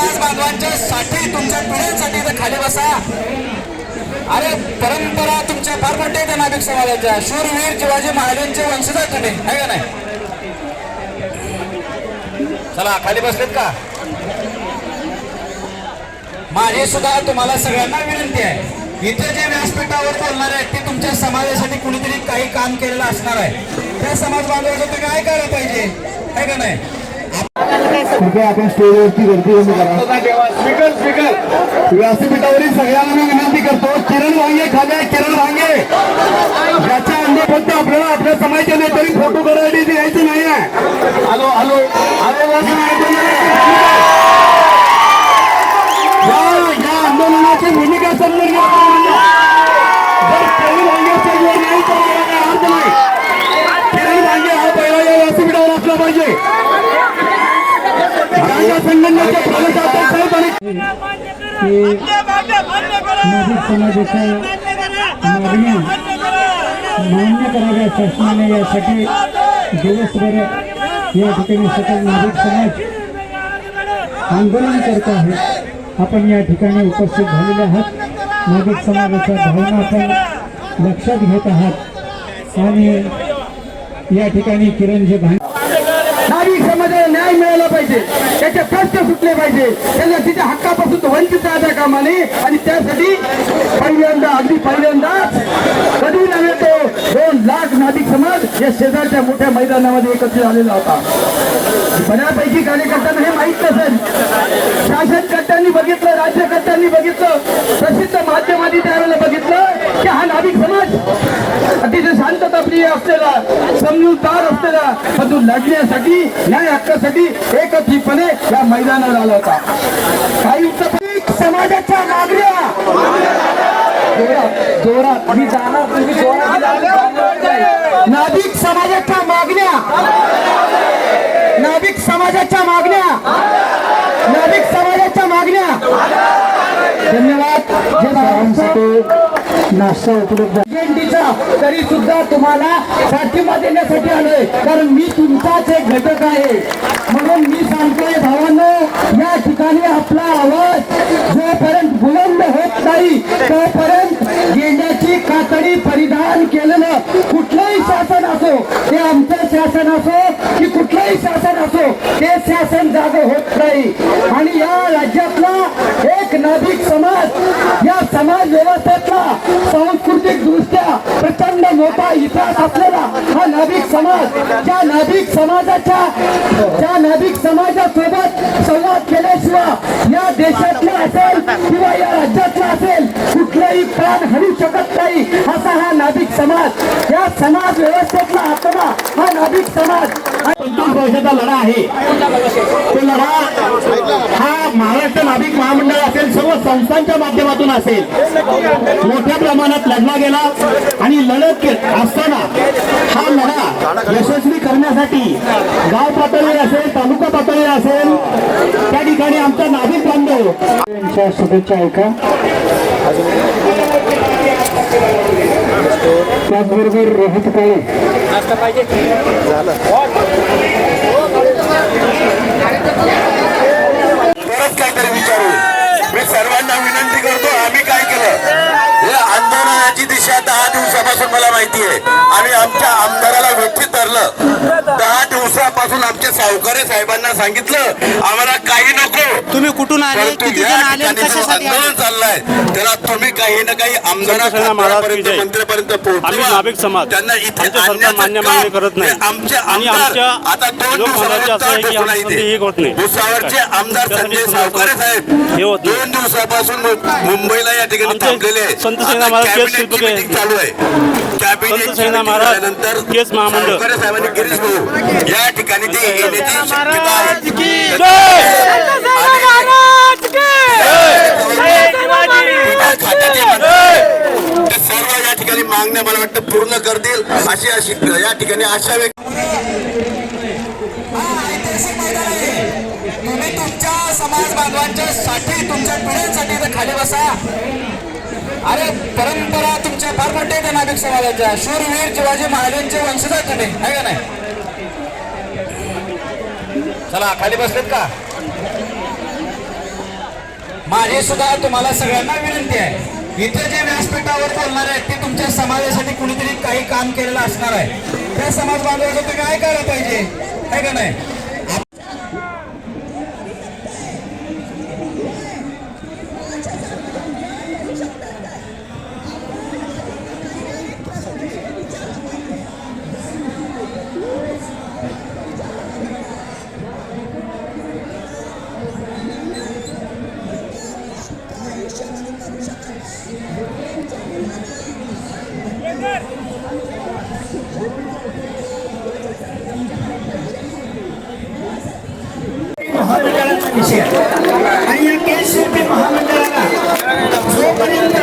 समाज बांधवांच्या साठी तुमच्या पिढ्यांसाठी इथं खाली बसा. अरे परंपरा तुमच्या फार मोठ्या आहेत नाभिक समाजाच्या. शूरवीर शिवाजी महाराजांचे वंशज तुम्ही आहे का नाही? चला खाली बसलेत का? माझी सुद्धा तुम्हाला सगळ्यांना विनंती आहे. इथे जे व्यासपीठावर बोलणार आहेत ते तुमच्या समाजासाठी कुणीतरी काही काम केलेलं असणार आहे. त्या समाज बांधवाचं तुम्ही ऐकायला पाहिजे? आहे का नाही? कृपया आपण स्टेजवरती गर्दी कमी करा. Speaker speaker. व्यासपीठावरील सगळ्यांना मी विनंती करतो किरण वांगे खाली किरण वांगे. ज्याच्या अंगी फक्त आपल्याला आपल्या समाजाच्या नेत्यांनी फोटो करायला यायचं नाही आहे. Hello hello. नाही. या आंदोलनाची भूमिका समजून घ्या नाही. किरण वांगे हा पहिला या व्यासपीठावर असला पाहिजे. संघटनेचे प्रदेश साहेब आणि नाभिक समाजाच्या मागण्या मान्य कराव्या शासनाने यासाठी दिवसभर या ठिकाणी सकल नागरिक समाज आंदोलन करत आहे आपण या ठिकाणी उपस्थित झालेले आहात नागरिक समाजाच्या भावना आपण लक्षात घेत आहात आणि या ठिकाणी किरणजी भांड नागरिक समाजाला न्याय मिळाला पाहिजे. त्याचे प्रश्न सुटले पाहिजे. त्याला तिच्या हक्कापासून वंचित राहता कामा नये. आणि त्यासाठी पहिल्यांदा अगदी पहिल्यांदा कधी नव्हे तो दोन लाख नाभिक समाज या शेजारच्या मोठ्या मैदानामध्ये एकत्र झालेला होता. बऱ्यापैकी कार्यकर्त्यांना हे माहीत नसेल. शासनकर्त्यांनी बघितलं राज्यकर्त्यांनी बघितलं. प्रसिद्ध माध्यमांनी त्या बघितलं की हा नाभिक समाज अतिशय शांतताप्रिय असलेला समजूतदार असलेला पण तो लढण्यासाठी न्याय हक्कासाठी एकत्रितपणे या मैदानावर आला होता. काही समाजाच्या मागण्या जोरात मी जाणार तुम्ही जोरात नाभिक समाजाच्या मागण्या. नाभिक समाजाच्या मागण्या. नाभिक समाजाच्या मागण्या. धन्यवाद. जे नाश्ता उपलब्ध जयंतीचा तरी सुद्धा तुम्हाला पाठिंबा देण्यासाठी आलोय कारण मी तुमचाच एक घटक आहे म्हणून मी सांगतोय भावांनो या ठिकाणी आपला आवाज जोपर्यंत बुलंद होत नाही तोपर्यंत कातडी परिधान केलेलं कुठलंही शासन असो ते आमचं शासन असो की कुठलंही शासन असो ते शासन जागे होत नाही. आणि या राज्यातला एक नाभिक समाज या समाज व्यवस्थेतला सांस्कृतिक दृष्ट्या प्रचंड मोठा इतिहास असलेला हा नाभिक समाज त्या नाभिक समाजाच्या त्या नाभिक समाजासोबत संवाद केल्याशिवाय या देशातले असेल किंवा या राज्यातला असेल कुठलाही प्राण हरू शकत नाही. असा हा नाभिक समाज. या समाज व्यवस्थेतला आत्मा हा नाभिक समाज. पंचवीस वर्षाचा लढा आहे. तो लढा हा महाराष्ट्र नाभिक महामंडळ असेल सर्व संस्थांच्या माध्यमातून असेल. मोठ्या प्रमाणात लढला गेला आणि लढत असताना हा लढा यशस्वी करण्यासाठी गाव पातळीवर असेल तालुका पातळीवर असेल त्या ठिकाणी आमचा नाभिक बांधव. यांच्या शुभेच्छा ऐका. त्याचबरोबर रोहित काळे. परत काहीतरी विचारू. मी सर्वांना विनंती करतो आम्ही काय केलं? हे आंदोलनाची दिशा दहा दिवसापासून मला माहिती आहे. आम्ही आमच्या आमदाराला व्यक्ती धरलं दहा दिवसापासून आमच्या सावकारे साहेबांना सांगितलं आम्हाला काही नको. तुम्ही कुठून आले? किती जण आले? आणि कशासाठी आंदोलन चाललंय त्याला तुम्ही काही ना काही महाराज विजय. मंत्र्यापर्यंत आम्ही पोहोचवा समाज. त्यांना इथे आमच्या सरकार आणण्याचं मान्य काम मागणी करत नाही. हे आमचे आणि आमदार. आमच्या आता दोन लोक म्हणायचे असं आहे की दिवसापासून हे होत नाही. भुसावळचे आमदार त्यासाठी संजय समजा सावकारे साहेब हे होत नाही. दोन दिवसापासून मुंबईला या ठिकाणी आमचे थांबलेले आहे. संत सेना आता महाराज केस चालू आहे. संत सेना महाराज केस महामंडळ. या ठिकाणी ते येण्याची शक्यता आहे खात्याचे मंत्री ते सर्व या ठिकाणी मागण्या मला वाटतं पूर्ण करतील. अशी अशी या ठिकाणी आशा व्यक्त हा ऐतिहासिक मैदान आहे. तुम्ही तुमच्या समाज बांधवांच्या साठी तुमच्या पिढ्यांसाठी खाली बसा. अरे परंपरा तुमच्या फार मोठ्या आहेत नाभिक समाजाच्या. शूरवीर शिवाजी महाराजांचे वंशज आहेत तुम्ही आहे का नाही? चला खाली बसलेत का? माझी सुद्धा तुम्हाला सगळ्यांना विनंती आहे. इथे जे व्यासपीठावर बोलणार आहेत ते तुमच्या समाजासाठी कुणीतरी काही काम केलेलं असणार आहे. त्या समाज बांधवाचं तुम्ही काय करायला पाहिजे? आहे का नाही? विषय. आणि या केस शिल्पी महामंडळाला जोपर्यंत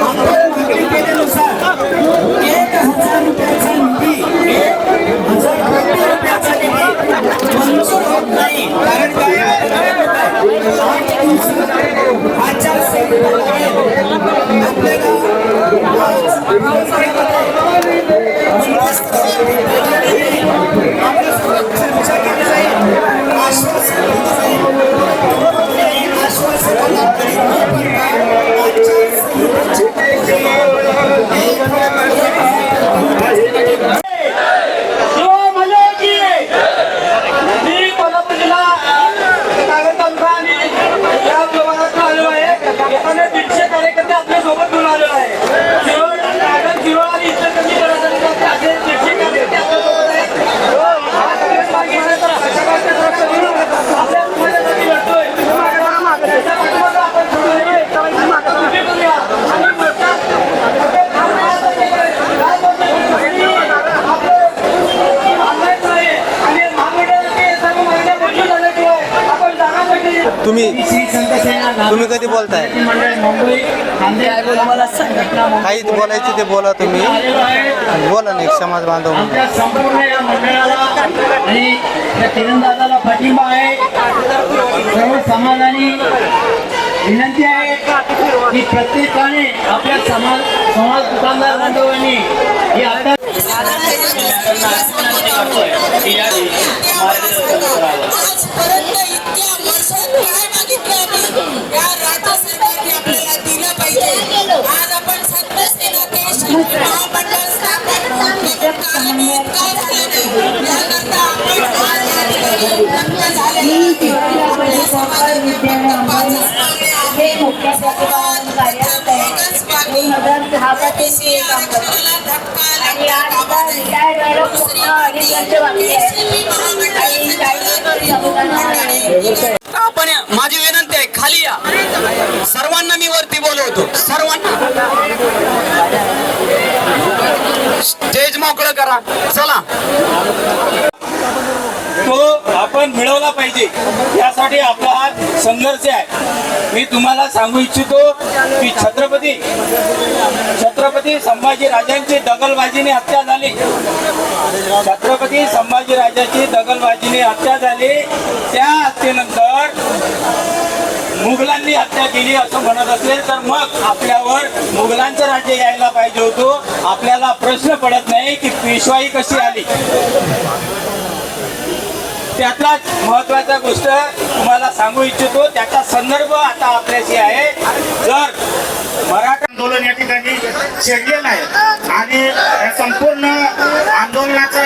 आपण मागणी केल्यानुसार एक हजार रुपयाचा निधी एक हजार कोटी रुपयाचा निधी मंजूर होत नाही. कारण काय? आचारसंहिता आपल्याला तुम्ही कधी बोलताय? मंडळ मुंबई नांदेड आम्हाला संघटना काही बोलायचे ते बोला तुम्ही. बोला नाही समाज बांधव. म्हणून. तिरंदाजाला पाठिंबा आहे. सर्व समाजाने विनंती आहे की प्रत्येकाने आपल्या समाज समाज दुकानदार बांधवांनी हे आता आजपर्यंत इतक्या वर्षात काय मागितलं आम्ही या राज्य सरकारने आपल्याला दिलं पाहिजे आज आपण सत्तसेना देश महामंडळ स्थापन कालनी काय झालं याकरता आपण आज या ठिकाणी झालेलं आपल्या समाजाने फक्त एकच मागणी आणि आरक्षणाला रिटायर्ड लागता पूर्ण नये. दुसरी बाकी महामंडळाचं आपण माझी विनंती आहे खाली या. सर्वांना मी वरती बोलवतो. सर्वांना. स्टेज मोकळं करा. चला. तो आपण मिळवला पाहिजे. यासाठी आपला हा संघर्ष आहे. मी तुम्हाला सांगू इच्छितो की छत्रपती छत्रपती संभाजीराजांची दगलबाजीने हत्या झाली. छत्रपती संभाजीराजांची दगलबाजीने हत्या झाली. त्या हत्येनंतर मुघलांनी हत्या केली असं म्हणत असेल तर मग आपल्यावर मुघलांचं राज्य यायला पाहिजे होतो. आपल्याला प्रश्न पडत नाही की पेशवाई कशी आली. त्यातलाच महत्त्वाचा गोष्ट तुम्हाला सांगू इच्छितो त्याचा संदर्भ आता आपल्याशी आहे. जर मराठा आंदोलन या ठिकाणी छेडलेलं आहे आणि संपूर्ण आंदोलनाचा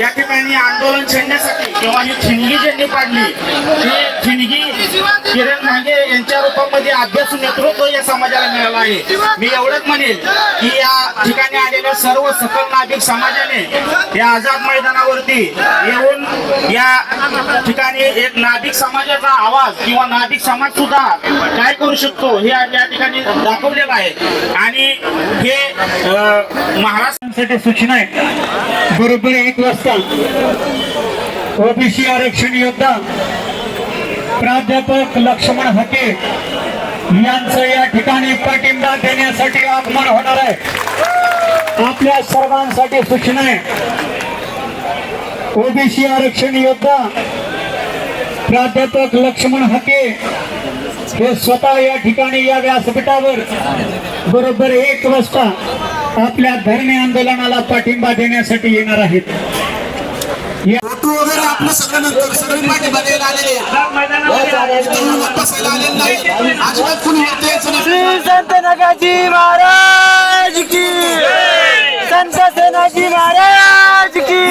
या ठिकाणी आंदोलन छेडण्यासाठी किंवा ही ठिणगी ज्यांनी पाडली ही ठिणगी किरण मागे अध्यक्ष नेतृत्व या समाजाला मिळालं आहे. मी एवढंच म्हणेल की या ठिकाणी आलेल्या सर्व सकल नागरिक समाजाने या आझाद मैदानावरती येऊन या ठिकाणी एक नाभिक समाजाचा आवाज किंवा नाभिक समाज सुद्धा काय करू शकतो हे या ठिकाणी दाखवलेलं आहे. आणि हे अं, सूचना आहे बरोबर एक वाजता ओबीसी आरक्षण योद्धा प्राध्यापक लक्ष्मण हके यांचं या ठिकाणी पाठिंबा देण्यासाठी आगमन होणार आहे. आपल्या सर्वांसाठी सूचना आहे. ओबीसी आरक्षण योद्धा प्राध्यापक लक्ष्मण हके हे स्वतः या ठिकाणी या व्यासपीठावर बरोबर एक वाजता आपल्या धरणे आंदोलनाला पाठिंबा देण्यासाठी येणार आहेत. वगैरे आपलं सगळं नंतर सगळी पाठिंबा द्यायला आलेले लोक बसायला आलेले नाही. अजिबात कुणी वरती यायचं नाही संत नगाजी महाराज की. संत सेनाजी महाराज की.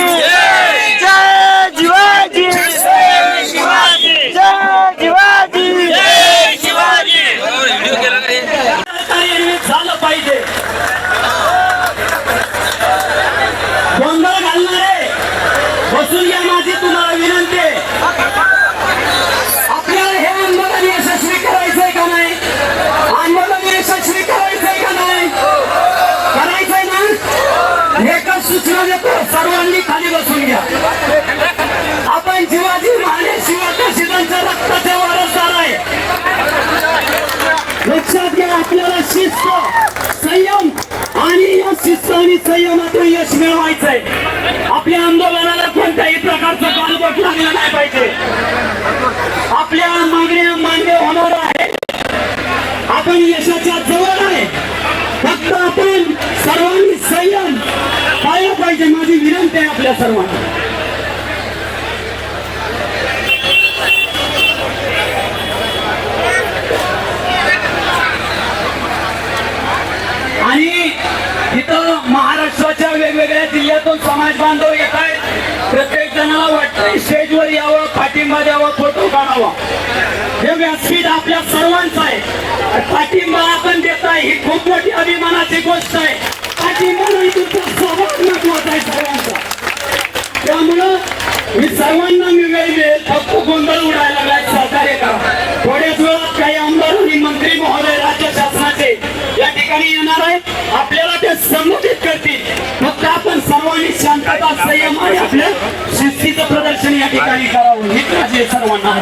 आणि संयमातून यश मिळवायचंय. आपल्या आंदोलनाला कोणत्याही प्रकारचं कालबोट लागलं नाही पाहिजे. आपल्या मागण्या मान्य होणार आहे. आपण यशाच्या जवळ आहे. फक्त आपण सर्वांनी संयम पाळला पाहिजे. माझी विनंती आहे आपल्या सर्वांना आणि इथं महाराष्ट्राच्या वेगवेगळ्या समाज बांधव येत आहेत. प्रत्येक जणाला वाटतंय स्टेजवर यावं पाठिंबा द्यावा फोटो काढावा. हे व्यासपीठ आपल्या सर्वांचं आहे. पाठिंबा आपण देताय ही खूप मोठी अभिमानाची गोष्ट आहे. पाठिंबा नाही महत्त्वाचा आहे सर्वांचा. त्यामुळं मी सर्वांना मी वेळ मिळेल फक्त गोंधळ उडायला लागलाय सहकार्य करा. थोड्याच वेळात काही आमदार आणि मंत्री महोदय राज्य शासनाचे या ठिकाणी येणार आहे आपल्याला संबोधित करतील. फक्त आपण सर्वांनी शांतता संयम आणि आपल्या शिस्तीचं प्रदर्शन या ठिकाणी करावं. ही माझी सर्वांना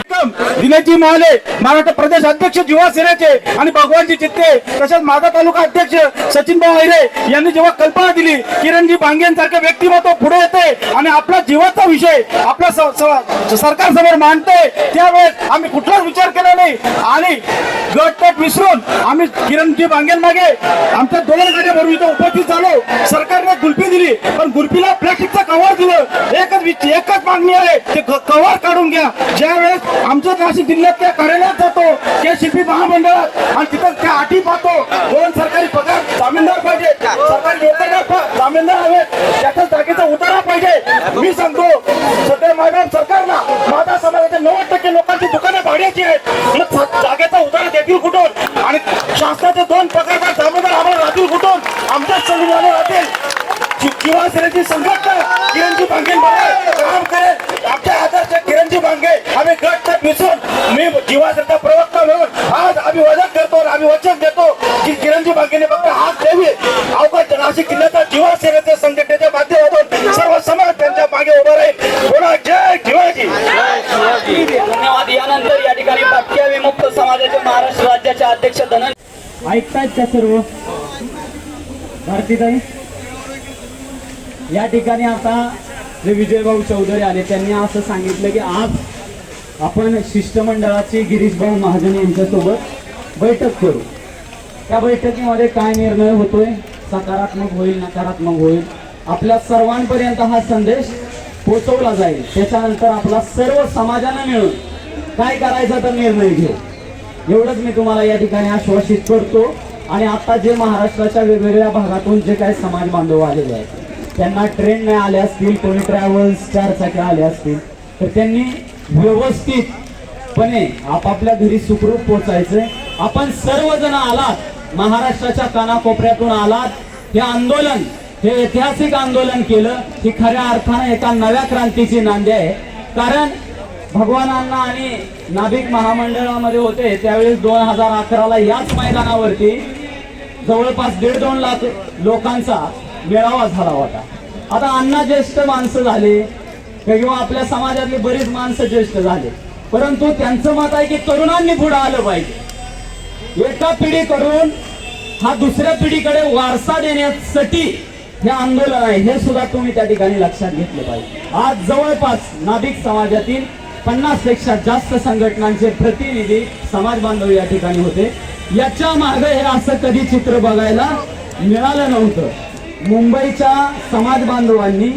दिनेशजी महाले महाराष्ट्र प्रदेश अध्यक्ष युवा सेनेचे आणि भगवानजी चित्ते तसेच माझा तालुका अध्यक्ष सचिन भाऊ हिरे यांनी जेव्हा कल्पना दिली किरणजी भांगेंसारखे व्यक्तिमत्व पुढे येते आणि आपला जीवाचा विषय आपल्या सरकार समोर मांडते त्यावेळेस आम्ही कुठलाच विचार केला नाही. आणि गट विसरून आम्ही किरणजी भांगेन मागे आमच्या दोन गाड्या भरू इथं उपस्थित झालो. सरकारने गुलपी दिली पण गुलपीला प्लॅस्टिकचा कव्हर दिलं. एकच एकच मागणी आहे ते कव्हर काढून घ्या. ज्या वेळेस आमच्या नाशिक जिल्ह्यात त्या कार्यालयात जातो त्या शिल्पी महामंडळात आणि तिथं त्या अटी पाहतो. दोन सरकारी पगार जामीनदार पाहिजे. सरकारी जामीनदार हवे त्याच्या जागेचा उतारा पाहिजे. मी सांगतो सध्या मॅडम सरकारला माझा समाजाच्या नव्वद टक्के लोकांची दुकानं भाड्याची आहेत. मग जागेचा उतारा देतील कुठून? आणि शासनाचे दोन पगार जामीनदार आम्हाला आमच्याच राहतील किंवा सेनेची संघटना किरणजी भांगे काम करेल. आमच्या आदर्श किरणजी भांगे आम्ही गट मिसळून मी जीवासारखा प्रवक्ता म्हणून आज आम्ही वजन करतो आणि आम्ही वचन देतो की किरणजी भांगेने फक्त हात द्यावी अवकाश नाशिक जीवा सेनेच्या संघटनेच्या माध्यमातून सर्व समाज त्यांच्या मागे उभा राहील. पुन्हा जय शिवाजी. धन्यवाद. यानंतर या ठिकाणी भटक्या विमुक्त समाजाचे महाराष्ट्र राज्याचे अध्यक्ष धनंजय ऐकतायत का सर्व? भारतीताई या ठिकाणी आता जे विजयभाऊ चौधरी आले त्यांनी असं सांगितलं की आज आपण शिष्टमंडळाची गिरीशभाऊ महाजन यांच्यासोबत बैठक करू. त्या बैठकीमध्ये काय निर्णय होतोय? सकारात्मक होईल नकारात्मक होईल? आपल्या सर्वांपर्यंत हा संदेश पोहोचवला जाईल. त्याच्यानंतर आपला सर्व समाजानं मिळून काय करायचा तर निर्णय घेऊ. एवढंच मी तुम्हाला या ठिकाणी आश्वासित करतो. आणि आता जे महाराष्ट्राच्या वेगवेगळ्या भागातून जे काही समाज बांधव आलेले आहेत त्यांना ट्रेन नाही आले असतील कोणी ट्रॅव्हल्स चार आल्या आले असतील तर त्यांनी व्यवस्थितपणे आपापल्या घरी सुखरूप पोचायचंय आपण सर्वजण आलात महाराष्ट्राच्या कानाकोपऱ्यातून आलात हे आंदोलन हे ऐतिहासिक आंदोलन केलं ही खऱ्या अर्थानं एका नव्या क्रांतीची नांदी आहे. कारण भगवानांना आणि नाभिक महामंडळामध्ये होते त्यावेळेस दोन हजार अकराला याच मैदानावरती जवळपास दीड दोन लाख लोकांचा मेळावा झाला होता. आता अण्णा ज्येष्ठ माणसं झाले किंवा आपल्या समाजातली बरीच माणसं ज्येष्ठ झाले. परंतु त्यांचं मत आहे की तरुणांनी पुढे आलं पाहिजे. एका पिढीकडून हा दुसऱ्या पिढीकडे वारसा देण्यासाठी हे आंदोलन आहे हे सुद्धा तुम्ही त्या ठिकाणी लक्षात घेतलं पाहिजे. आज जवळपास नाभिक समाजातील पन्नासपेक्षा जास्त संघटनांचे प्रतिनिधी समाज बांधव या ठिकाणी होते. याच्या मागे हे असं कधी चित्र बघायला मिळालं नव्हतं. मुंबईच्या समाज बांधवांनी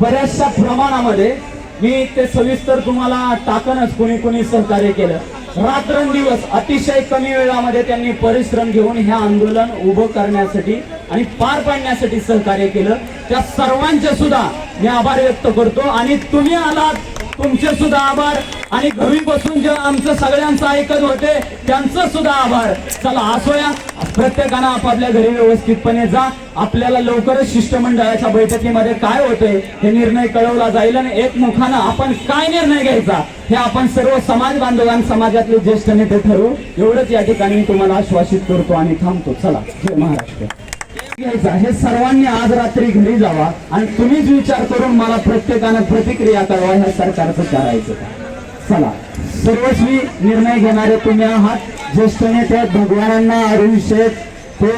बऱ्याचशा प्रमाणामध्ये मी ते सविस्तर तुम्हाला टाकनच कोणी कोणी सहकार्य केलं. रात्रंदिवस अतिशय कमी वेळामध्ये त्यांनी परिश्रम घेऊन हे आंदोलन उभं करण्यासाठी आणि पार पाडण्यासाठी सहकार्य केलं. त्या सर्वांचे सुद्धा मी आभार व्यक्त करतो. आणि तुम्ही आलात तुमचे सुद्धा आभार. आणि घरी बसून जे आमचं सगळ्यांचं ऐकत होते त्यांचं सुद्धा आभार. चला असोया प्रत्येकानं आपापल्या घरी व्यवस्थितपणे जा. आपल्याला लवकरच शिष्टमंडळाच्या बैठकीमध्ये काय होतंय हे निर्णय कळवला जाईल आणि एकमुखानं आपण काय निर्णय घ्यायचा हे आपण सर्व समाज बांधवां समाजातले ज्येष्ठ नेते ठरवू. एवढंच या ठिकाणी तुम्हाला आश्वासित करतो आणि थांबतो. चला जय महाराष्ट्र. घ्यायचा. हे सर्वांनी आज रात्री घरी जावा आणि तुम्हीच विचार करून मला प्रत्येकानं प्रतिक्रिया कळवा ह्या सरकारचं करायचं का? चला. सर्वस्वी निर्णय घेणारे तुम्ही आहात. ज्येष्ठ नेते भगवानांना आयुष्य ते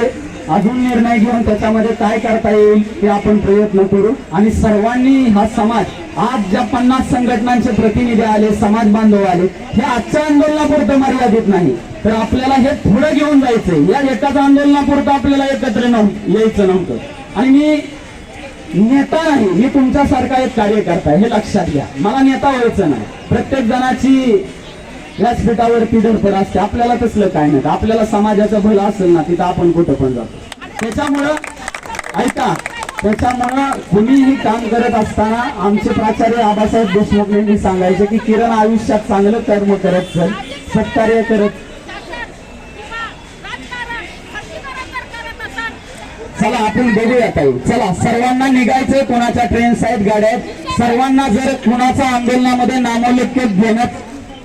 अजून निर्णय घेऊन त्याच्यामध्ये काय करता येईल ते आपण प्रयत्न करू. आणि सर्वांनी हा समाज आज ज्या पन्नास संघटनांचे प्रतिनिधी आले समाज बांधव आले हे आजच्या आंदोलनापुरतं मर्यादित नाही. तर आपल्याला हे पुढे घेऊन जायचंय. या एकाच आंदोलनापुरतं आपल्याला एकत्र नव्हतं यायचं नव्हतं. आणि मी नेता नाही मी तुमच्यासारखा एक कार्यकर्ता हे लक्षात घ्या. मला नेता व्हायचं नाही. प्रत्येक जणाची व्यासपीठावरती धडपड असते. आपल्याला तसलं काय नाही. आपल्याला समाजाचं भलं असेल ना तिथं आपण कुठं पण जातो. त्याच्यामुळं ऐका त्याच्यामुळं कुणीही काम करत असताना आमचे प्राचार्य आबासाहेब देशमुख यांनी सांगायचे की किरण आयुष्यात चांगलं कर्म करत चल सत्कार्य करत चला आपण बघूया ताई. चला सर्वांना निघायचंय कोणाच्या ट्रेन्स आहेत गाड्या आहेत सर्वांना जर कुणाचा आंदोलनामध्ये नामोल्लेख घेण्यात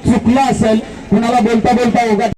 चुकलं असेल कुणाला बोलता बोलता उगा